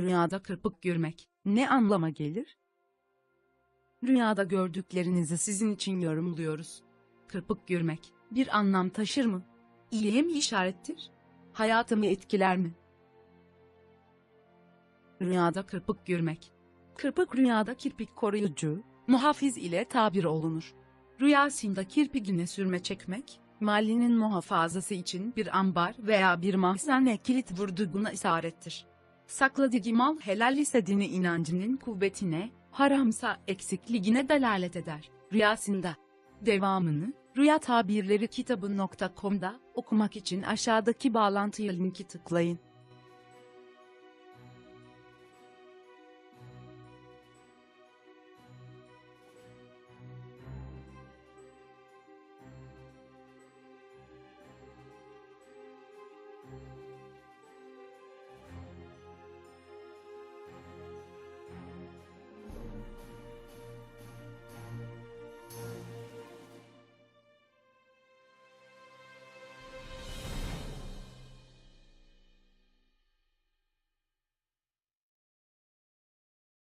Rüyada kırpık görmek ne anlama gelir? Rüyada gördüklerinizi sizin için yorumluyoruz. Kırpık görmek bir anlam taşır mı? İyiye mi işarettir? Hayatımı etkiler mi? Rüyada kırpık görmek. Kırpık rüyada kirpik koruyucu, muhafiz ile tabir olunur. Rüyasında kirpigine sürme çekmek, malinin muhafazası için bir ambar veya bir mahzene kilit vurduğuna isarettir. Sakladığı mal helal ise dini inancının kuvvetine, haramsa eksikliğine delalet eder. Rüyasında. Devamını, Rüya Tabirleri kitabı.com'da okumak için aşağıdaki bağlantıya linki tıklayın.